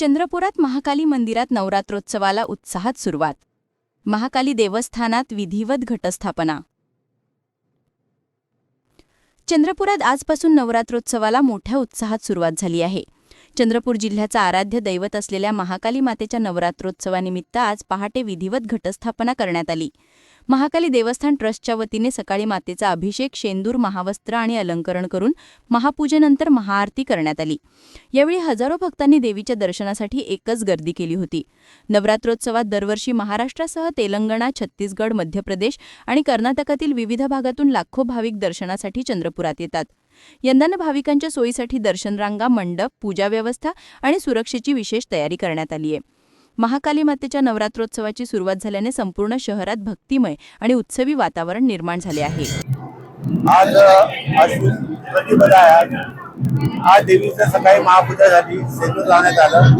चंद्रपुरात महाकाली मंदिरात नवरात्रोत्सवाला उत्साहात सुरुवात. महाकाली देवस्थानात विधिवत घटस्थापना. चंद्रपुरात आजपासून नवरात्रोत्सवाला मोठ्या उत्साहात सुरुवात झाली आहे. चंद्रपूर जिल्ह्याचं आराध्य दैवत असलेल्या महाकाली मातेच्या नवरात्रोत्सवानिमित्त आज पहाटे विधिवत घटस्थापना करण्यात आली. महाकाली देवस्थान ट्रस्टच्या वतीने सकाळी मातेचा अभिषेक शेंदूर महावस्त्र आणि अलंकरण करून महापूजेनंतर महाआरती करण्यात आली. यावेळी हजारो भक्तांनी देवीच्या दर्शनासाठी एकच गर्दी केली होती. नवरात्रोत्सवात दरवर्षी महाराष्ट्रासह तेलंगणा छत्तीसगड मध्य प्रदेश आणि कर्नाटकातील विविध भागातून लाखो भाविक दर्शनासाठी चंद्रपुरात येतात. यंदानं भाविकांच्या सोयीसाठी दर्शनरांगा मंडप पूजा व्यवस्था आणि सुरक्षेची विशेष तयारी करण्यात आली आहे महाकाली मातेच्या नवरात्रोत्सवाची सुरुवात झाल्याने संपूर्ण शहरात भक्तिमय आणि उत्सवी वातावरण निर्माण झाले आहे. आज आज. देवीचं सकाळी महापूजा झाली सेंदूर लावण्यात आलं.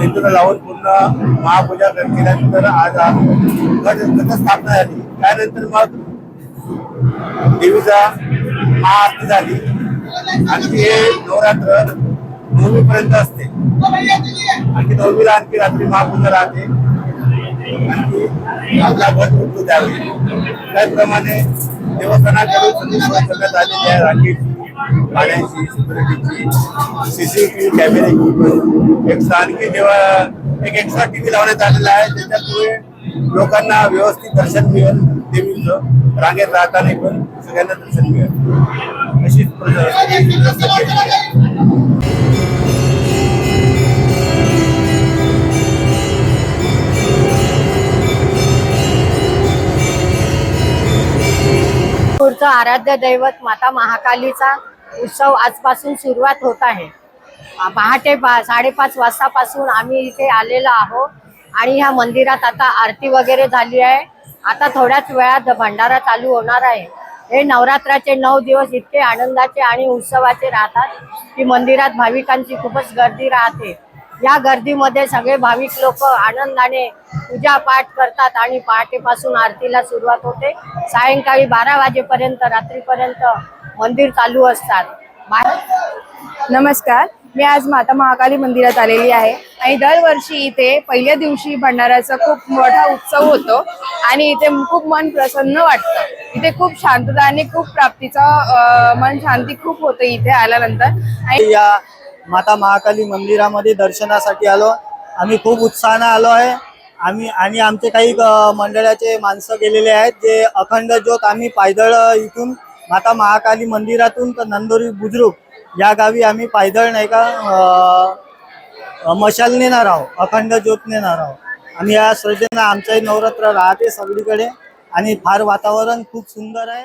सेंदूर लावून पूर्ण महापूजा केल्यानंतर आज आ- घटस्थापना झाली. त्यानंतर मग देवीचा महाआरती झाली. आणि हे नवरात्र नवमीपर्यंत असते. आणखी नवमीला आणखी रात्री महापूजा राहते. आणखी आपला भट उठतो त्यावेळी. त्याचप्रमाणे देवस्थानाकडून करण्यात आलेली आहे रांगेची पाण्याची सिक्युरिटीची सीसीटीव्ही कॅमेऱ्याची एक्स्ट्रा आणखी तेव्हा एक एक्स्ट्रा टीव्ही लावण्यात आलेला आहे त्याच्यामुळे लोकांना व्यवस्थित दर्शन मिळेल देवीचं. रांगेत राहताना पण सगळ्यांना दर्शन मिळेल. अशीच आमचं आराध्य दैवत माता महाकालीचा उत्सव आजपासून सुरुवात होत आहे. पहाटे पा साडेपाच वाजतापासून आम्ही इथे आलेलो आहोत आणि ह्या मंदिरात आता आरती वगैरे झाली आहे. आता थोड्याच वेळात भंडारा चालू होणार आहे. हे नवरात्राचे नऊ दिवस इतके आनंदाचे आणि उत्सवाचे राहतात की मंदिरात भाविकांची खूपच गर्दी राहते. या गर्दीमध्ये सगळे भाविक लोक आनंदाने पूजा पाठ करतात आणि पहाटेपासून आरतीला सुरुवात होते. सायंकाळी बारा वाजेपर्यंत रात्रीपर्यंत मंदिर चालू असतात. नमस्कार. मी आज माता महाकाली मंदिरात आलेली आहे. आणि दरवर्षी इथे पहिल्या दिवशी भंडाऱ्याचा खूप मोठा उत्सव होतो आणि इथे खूप मन प्रसन्न वाटतं. इथे खूप शांतता आणि खूप प्राप्तीचा मन शांती खूप होते इथे आल्यानंतर. आणि या माता महाकाली मंदिरामध्ये दर्शनासाठी आलो. आम्ही खूप उत्साहानं आलो आहे. आम्ही आणि आमचे काही मंडळाचे माणसं गेलेले आहेत जे अखंड ज्योत आम्ही पायदळ इथून माता महाकाली मंदिरातून तर नंदोरी बुद्रुक या गावी आम्ही पायदळ नाही का मशाल नेणार आहोत अखंड ज्योत नेणार आहोत. आणि या श्रद्धेनं आमचंही नवरात्र राहते सगळीकडे आणि फार वातावरण खूप सुंदर आहे.